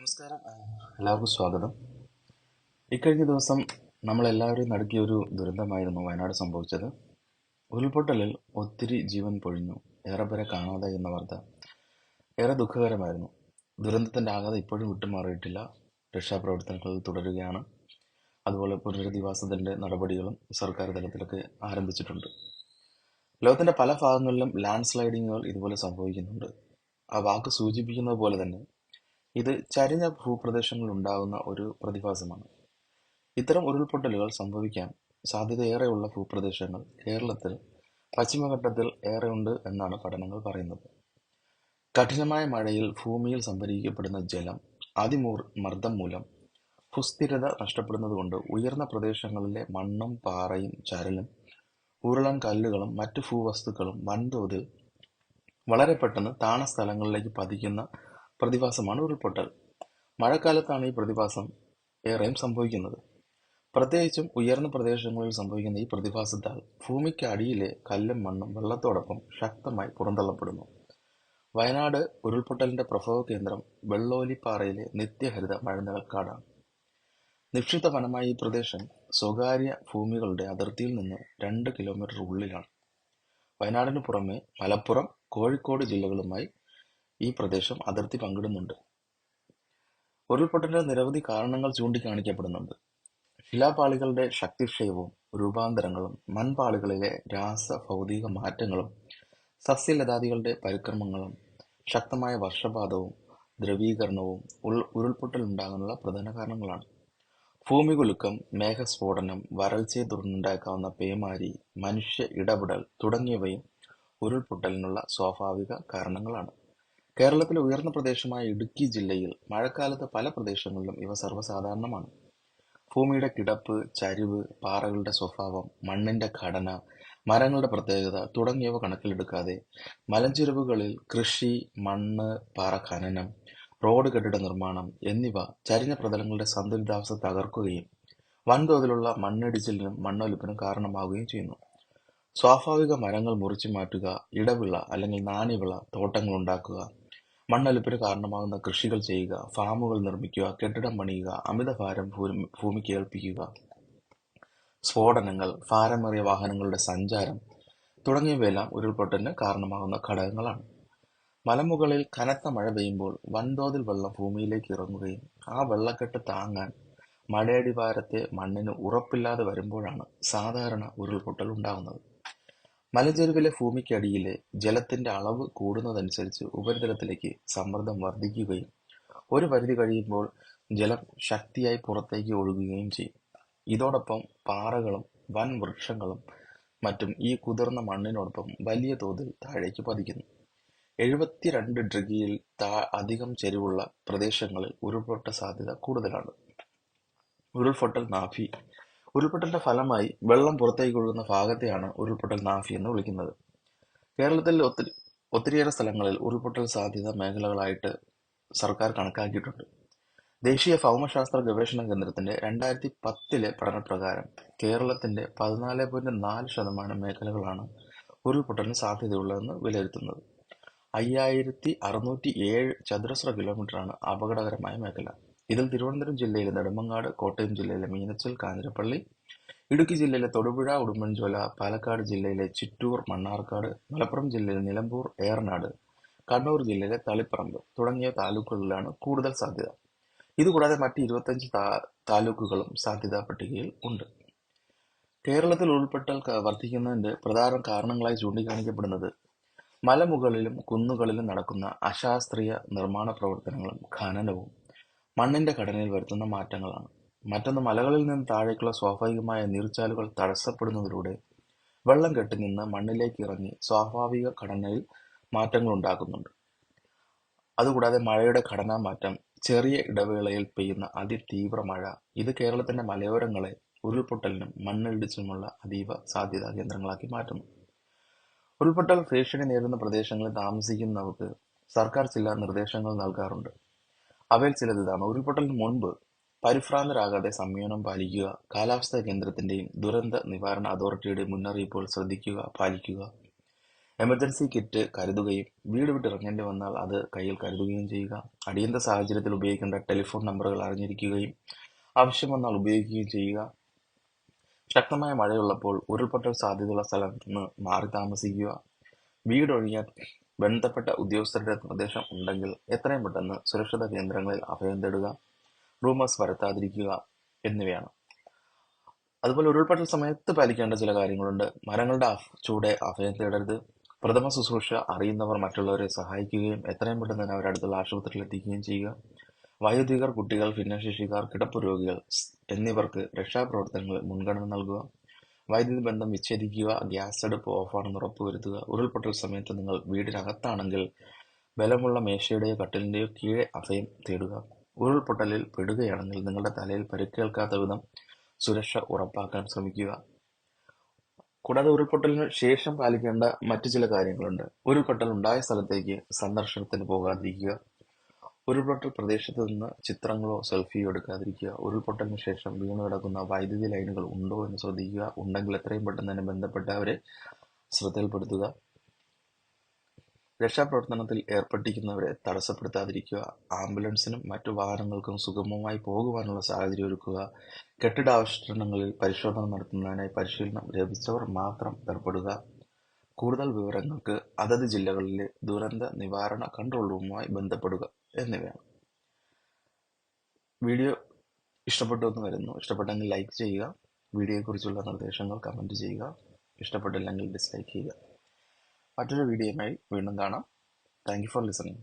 നമസ്കാരം. എല്ലാവർക്കും സ്വാഗതം. ഇക്കഴിഞ്ഞ ദിവസം നമ്മളെല്ലാവരും നടക്കിയ ഒരു ദുരന്തമായിരുന്നു വയനാട് സംഭവിച്ചത്. ഉരുൾപൊട്ടലിൽ ഒത്തിരി ജീവൻ പൊഴിഞ്ഞു ഏറെ പേരെ കാണാതെ എന്ന വാർത്ത. ഏറെ ദുഃഖകരമായിരുന്നു. ദുരന്തത്തിന്റെ ആഘാതം ഇപ്പോഴും വിട്ടുമാറിയിട്ടില്ല. രക്ഷാപ്രവർത്തനങ്ങൾ തുടരുകയാണ്. അതുപോലെ പുനരധിവാസത്തിന്റെ നടപടികളും സർക്കാർ തലത്തിലൊക്കെ ആരംഭിച്ചിട്ടുണ്ട്. ലോകത്തിന്റെ പല ഭാഗങ്ങളിലും ലാൻഡ് സ്ലൈഡിങ്ങുകൾ ഇതുപോലെ സംഭവിക്കുന്നുണ്ട്. ആ വാക്ക് സൂചിപ്പിക്കുന്നത് പോലെ തന്നെ ഇത് ചരിഞ്ഞ ഭൂപ്രദേശങ്ങളിൽ ഉണ്ടാകുന്ന ഒരു പ്രതിഭാസമാണ്. ഇത്തരം ഉരുൾപൊട്ടലുകൾ സംഭവിക്കാൻ സാധ്യതയേറെയുള്ള ഭൂപ്രദേശങ്ങൾ കേരളത്തിൽ പശ്ചിമഘട്ടത്തിൽ ഏറെയുണ്ട് എന്നാണ് പഠനങ്ങൾ പറയുന്നത്. കഠിനമായ മഴയിൽ ഭൂമിയിൽ സംഭരിക്കപ്പെടുന്ന ജലം അതിമൂർ മർദ്ദം മൂലം സുസ്ഥിരത നഷ്ടപ്പെടുന്നതുകൊണ്ട് ഉയർന്ന പ്രദേശങ്ങളിലെ മണ്ണും പാറയും ചരലും ഉരുളൻ കല്ലുകളും മറ്റു ഭൂവസ്തുക്കളും വൻതോതിൽ വളരെ പെട്ടെന്ന് താണ സ്ഥലങ്ങളിലേക്ക് പതിക്കുന്ന പ്രതിഭാസമാണ് ഉരുൾപൊട്ടൽ. മഴക്കാലത്താണ് ഈ പ്രതിഭാസം ഏറെയും സംഭവിക്കുന്നത്. പ്രത്യേകിച്ചും ഉയർന്ന പ്രദേശങ്ങളിൽ സംഭവിക്കുന്ന ഈ പ്രതിഭാസത്താൽ ഭൂമിക്ക് അടിയിലെ കല്ലും മണ്ണും വെള്ളത്തോടൊപ്പം ശക്തമായി പുറന്തള്ളപ്പെടുന്നു. വയനാട് ഉരുൾപൊട്ടലിന്റെ പ്രഭവ കേന്ദ്രം വെള്ളോലിപ്പാറയിലെ നിത്യഹരിത മഴനിഴൽക്കാടാണ് നിക്ഷിപ്ത വനമായ ഈ പ്രദേശം സ്വകാര്യ ഭൂമികളുടെ അതിർത്തിയിൽ നിന്ന് രണ്ട് കിലോമീറ്റർ ഉള്ളിലാണ്. വയനാടിന് പുറമെ മലപ്പുറം കോഴിക്കോട് ജില്ലകളുമായി ഈ പ്രദേശം അതിർത്തി പങ്കിടുന്നുണ്ട്. ഉരുൾപൊട്ടലിന് നിരവധി കാരണങ്ങൾ ചൂണ്ടിക്കാണിക്കപ്പെടുന്നുണ്ട്. ശിലാപാളികളുടെ ശക്തിക്ഷയവും രൂപാന്തരങ്ങളും മൺപാളികളിലെ രാസ രാസഭൗതിക മാറ്റങ്ങളും സസ്യലതാദികളുടെ പരിക്രമങ്ങളും ശക്തമായ വർഷപാതവും ദ്രവീകരണവും ഉൾ- ഉരുൾപൊട്ടൽ ഉണ്ടാകാനുള്ള പ്രധാന കാരണങ്ങളാണ്. ഭൂമികുലുക്കം മേഘസ്ഫോടനം വരൾച്ചയെ തുടർന്നുണ്ടാക്കാവുന്ന പേമാരി മനുഷ്യ ഇടപെടൽ തുടങ്ങിയവയും ഉരുൾപൊട്ടലിനുള്ള സ്വാഭാവിക കാരണങ്ങളാണ്. കേരളത്തിലെ ഉയർന്ന പ്രദേശമായ ഇടുക്കി ജില്ലയിൽ മഴക്കാലത്ത് പല പ്രദേശങ്ങളിലും ഇവ സർവസാധാരണമാണ്. ഭൂമിയുടെ കിടപ്പ് ചരിവ് പാറകളുടെ സ്വഭാവം മണ്ണിന്റെ ഘടന മരങ്ങളുടെ പ്രത്യേകത തുടങ്ങിയവ കണക്കിലെടുക്കാതെ മലഞ്ചെരുവുകളിൽ കൃഷി മണ്ണ് പാറ ഖനനം റോഡ് കെട്ടിട നിർമ്മാണം എന്നിവ ചരിഞ്ഞ പ്രതലങ്ങളുടെ സന്തുലിതാവസ്ഥ തകർക്കുകയും വൻതോതിലുള്ള മണ്ണിടിച്ചിലിനും മണ്ണൊലിപ്പിനും കാരണമാവുകയും ചെയ്യുന്നു. സ്വാഭാവിക മരങ്ങൾ മുറിച്ചു മാറ്റുക ഇടവിള അല്ലെങ്കിൽ നാണ്യവിള തോട്ടങ്ങൾ ഉണ്ടാക്കുക മണ്ണൊലിപ്പിന് കാരണമാകുന്ന കൃഷികൾ ചെയ്യുക ഫാമുകൾ നിർമ്മിക്കുക കെട്ടിടം പണിയുക അമിതഭാരം ഭൂമി ഭൂമിക്ക് ഏൽപ്പിക്കുക. സ്ഫോടനങ്ങൾ ഭാരമേറിയ വാഹനങ്ങളുടെ സഞ്ചാരം തുടങ്ങിയവയെല്ലാം ഉരുൾപൊട്ടലിന് കാരണമാകുന്ന ഘടകങ്ങളാണ്. മലമുകളിൽ കനത്ത മഴ പെയ്യുമ്പോൾ വൻതോതിൽ വെള്ളം ഭൂമിയിലേക്ക് ഇറങ്ങുകയും ആ വെള്ളക്കെട്ട് താങ്ങാൻ മഴയടിവാരത്തെ മണ്ണിന് ഉറപ്പില്ലാതെ വരുമ്പോഴാണ് സാധാരണ ഉരുൾപൊട്ടൽ ഉണ്ടാകുന്നത്. മലഞ്ചെരുവിലെ ഭൂമിക്കടിയിലെ ജലത്തിന്റെ അളവ് കൂടുന്നതനുസരിച്ച് ഉപരിതലത്തിലേക്ക് സമ്മർദ്ദം വർദ്ധിക്കുകയും ഒരു പരിധി കഴിയുമ്പോൾ ജലം ശക്തിയായി പുറത്തേക്ക് ഒഴുകുകയും ചെയ്യും. ഇതോടൊപ്പം പാറകളും വൻ വൃക്ഷങ്ങളും മറ്റും ഈ കുതിർന്ന മണ്ണിനോടൊപ്പം വലിയ തോതിൽ താഴേക്ക് പതിക്കുന്നു. എഴുപത്തിരണ്ട് ഡിഗ്രിയിൽ താ അധികം ചെരിവുള്ള പ്രദേശങ്ങളിൽ ഉരുൾപൊട്ട സാധ്യത കൂടുതലാണ്. ഉരുൾപൊട്ടൽ നാഭി ഉരുൾപൊട്ടലിന്റെ ഫലമായി വെള്ളം പുറത്തേക്ക് ഒഴുകുന്ന ഭാഗത്തെയാണ് ഉരുൾപൊട്ടൽ നാഫി എന്ന് വിളിക്കുന്നത്. കേരളത്തിൽ ഒത്തിരി ഒത്തിരിയേറെ സ്ഥലങ്ങളിൽ ഉരുൾപൊട്ടൽ സാധ്യത മേഖലകളായിട്ട് സർക്കാർ കണക്കാക്കിയിട്ടുണ്ട്. ദേശീയ ഭൗമശാസ്ത്ര ഗവേഷണ കേന്ദ്രത്തിന്റെ രണ്ടായിരത്തി പത്തിലെ പഠനപ്രകാരം കേരളത്തിന്റെ പതിനാല് പോയിന്റ് നാല് ശതമാനം മേഖലകളാണ് ഉരുൾപൊട്ടലിന് സാധ്യതയുള്ളതെന്ന് വിലയിരുത്തുന്നത്. അയ്യായിരത്തി അറുന്നൂറ്റി ഏഴ് ചതുരശ്ര കിലോമീറ്ററാണ് അപകടകരമായ മേഖല. ഇതിൽ തിരുവനന്തപുരം ജില്ലയിലെ നെടുമങ്ങാട് കോട്ടയം ജില്ലയിലെ മീനച്ചൽ കാഞ്ഞിരപ്പള്ളി ഇടുക്കി ജില്ലയിലെ തൊടുപുഴ ഉടുമ്പൻചോല പാലക്കാട് ജില്ലയിലെ ചിറ്റൂർ മണ്ണാർക്കാട് മലപ്പുറം ജില്ലയിലെ നിലമ്പൂർ ഏറനാട് കണ്ണൂർ ജില്ലയിലെ തളിപ്പറമ്പ് തുടങ്ങിയ താലൂക്കുകളിലാണ് കൂടുതൽ സാധ്യത. ഇതുകൂടാതെ മറ്റ് ഇരുപത്തഞ്ച് താലൂക്കുകളും സാധ്യതാ പട്ടികയിൽ ഉണ്ട്. കേരളത്തിൽ ഉൾപ്പെട്ടൽ വർദ്ധിക്കുന്നതിന്റെ പ്രധാന കാരണങ്ങളായി ചൂണ്ടിക്കാണിക്കപ്പെടുന്നത് മലമുകളിലും കുന്നുകളിലും നടക്കുന്ന അശാസ്ത്രീയ നിർമ്മാണ പ്രവർത്തനങ്ങളും ഖനനവും. മണ്ണിന്റെ ഘടനയിൽ വരുത്തുന്ന മാറ്റങ്ങളാണ്. മറ്റൊന്ന് മലകളിൽ നിന്ന് താഴേക്കുള്ള സ്വാഭാവികമായ നീർച്ചാലുകൾ തടസ്സപ്പെടുന്നതിലൂടെ വെള്ളം കെട്ടിനിന്ന് മണ്ണിലേക്ക് ഇറങ്ങി സ്വാഭാവിക ഘടനയിൽ മാറ്റങ്ങൾ ഉണ്ടാക്കുന്നുണ്ട്. അതുകൂടാതെ മഴയുടെ ഘടനാ മാറ്റം ചെറിയ ഇടവേളയിൽ പെയ്യുന്ന അതിതീവ്ര മഴ ഇത് കേരളത്തിന്റെ മലയോരങ്ങളെ ഉരുൾപൊട്ടലിനും മണ്ണിടിച്ചിലുമുള്ള അതീവ സാധ്യതാ കേന്ദ്രങ്ങളാക്കി മാറ്റുന്നു. ഉരുൾപൊട്ടൽ ഭീഷണി നേരിടുന്ന പ്രദേശങ്ങളിൽ താമസിക്കുന്നവർക്ക് സർക്കാർ ചില നിർദ്ദേശങ്ങൾ നൽകാറുണ്ട്. അവയിൽ ചിലത് ഇതാണ് ഉരുൾപൊട്ടലിന് മുൻപ് പരിഭ്രാന്തരാകാതെ സംയമനം പാലിക്കുക കാലാവസ്ഥാ കേന്ദ്രത്തിന്റെയും ദുരന്ത നിവാരണ അതോറിറ്റിയുടെയും മുന്നറിയിപ്പുകൾ ശ്രദ്ധിക്കുക പാലിക്കുക. എമർജൻസി കിറ്റ് കരുതുകയും വീട് വിട്ടിറങ്ങേണ്ടി വന്നാൽ അത് കയ്യിൽ കരുതുകയും ചെയ്യുക. അടിയന്തര സാഹചര്യത്തിൽ ഉപയോഗിക്കേണ്ട ടെലിഫോൺ നമ്പറുകൾ അറിഞ്ഞിരിക്കുകയും ആവശ്യം വന്നാൽ ഉപയോഗിക്കുകയും ചെയ്യുക. ശക്തമായ മഴയുള്ളപ്പോൾ ഉരുൾപൊട്ടൽ സാധ്യതയുള്ള സ്ഥലത്ത് നിന്ന് മാറി താമസിക്കുക. വീടൊഴിയാൻ ബന്ധപ്പെട്ട ഉദ്യോഗസ്ഥരുടെ നിർദ്ദേശം ഉണ്ടെങ്കിൽ എത്രയും പെട്ടെന്ന് സുരക്ഷിത കേന്ദ്രങ്ങളിൽ അഭയം തേടുക റൂമേഴ്സ് വരുത്താതിരിക്കുക എന്നിവയാണ്. അതുപോലെ ഉരുൾപൊട്ടൽ സമയത്ത് പാലിക്കേണ്ട ചില കാര്യങ്ങളുണ്ട്. മരങ്ങളുടെ ചൂടെ അഭയം തേടരുത്. പ്രഥമ ശുശ്രൂഷ അറിയുന്നവർ മറ്റുള്ളവരെ സഹായിക്കുകയും എത്രയും പെട്ടെന്ന് തന്നെ അവരുടെ അടുത്തുള്ള ആശുപത്രിയിൽ എത്തിക്കുകയും ചെയ്യുക. വയോധികർ കുട്ടികൾ ഭിന്നശേഷിക്കാർ കിടപ്പ് രോഗികൾ എന്നിവർക്ക് രക്ഷാപ്രവർത്തനങ്ങളിൽ മുൻഗണന നൽകുക. വൈദ്യുതി ബന്ധം വിച്ഛേദിക്കുക ഗ്യാസ് അടുപ്പ് ഓഫാണെന്ന് ഉറപ്പുവരുത്തുക ഉരുൾപൊട്ടൽ സമയത്ത് നിങ്ങൾ വീടിനകത്താണെങ്കിൽ ബലമുള്ള മേശയുടെയോ കട്ടിലിന്റെയോ കീഴെ അഭയം തേടുക. ഉരുൾപൊട്ടലിൽ പെടുകയാണെങ്കിൽ നിങ്ങളുടെ തലയിൽ പരിക്കേൽക്കാത്ത വിധം സുരക്ഷ ഉറപ്പാക്കാൻ ശ്രമിക്കുക. കൂടാതെ ഉരുൾപൊട്ടലിന് ശേഷം പാലിക്കേണ്ട മറ്റു ചില കാര്യങ്ങളുണ്ട്. ഉരുൾപൊട്ടൽ ഉണ്ടായ സ്ഥലത്തേക്ക് സന്ദർശനത്തിന് പോകാതിരിക്കുക. ഉരുൾപൊട്ടൽ പ്രദേശത്ത് നിന്ന് ചിത്രങ്ങളോ സെൽഫിയോ എടുക്കാതിരിക്കുക ഉരുൾപൊട്ടലിന് ശേഷം വീണു കിടക്കുന്ന വൈദ്യുതി ലൈനുകൾ ഉണ്ടോ എന്ന് ശ്രദ്ധിക്കുക ഉണ്ടെങ്കിൽ എത്രയും പെട്ടെന്ന് തന്നെ ബന്ധപ്പെട്ടവരെ ശ്രദ്ധയിൽപ്പെടുത്തുക. രക്ഷാപ്രവർത്തനത്തിൽ ഏർപ്പെട്ടിരിക്കുന്നവരെ തടസ്സപ്പെടുത്താതിരിക്കുക ആംബുലൻസിനും മറ്റു വാഹനങ്ങൾക്കും സുഗമമായി പോകുവാനുള്ള സാഹചര്യം ഒരുക്കുക കെട്ടിടാവശിഷ്ടങ്ങളിൽ പരിശോധന നടത്തുന്നതിനായി പരിശീലനം ലഭിച്ചവർ മാത്രം ഏർപ്പെടുക കൂടുതൽ വിവരങ്ങൾക്ക് അതത് ജില്ലകളിലെ ദുരന്ത നിവാരണ കൺട്രോൾ റൂമുമായി ബന്ധപ്പെടുക. എന്നിവയാണ് വീഡിയോ ഇഷ്ടപ്പെട്ടു എന്ന് വരുന്നു. ഇഷ്ടപ്പെട്ടെങ്കിൽ ലൈക്ക് ചെയ്യുക. വീഡിയോയെക്കുറിച്ചുള്ള നിർദ്ദേശങ്ങൾ കമന്റ് ചെയ്യുക. ഇഷ്ടപ്പെട്ടില്ലെങ്കിൽ ഡിസ്ലൈക്ക് ചെയ്യുക. മറ്റൊരു വീഡിയോയുമായി വീണ്ടും കാണാം. Thank you for listening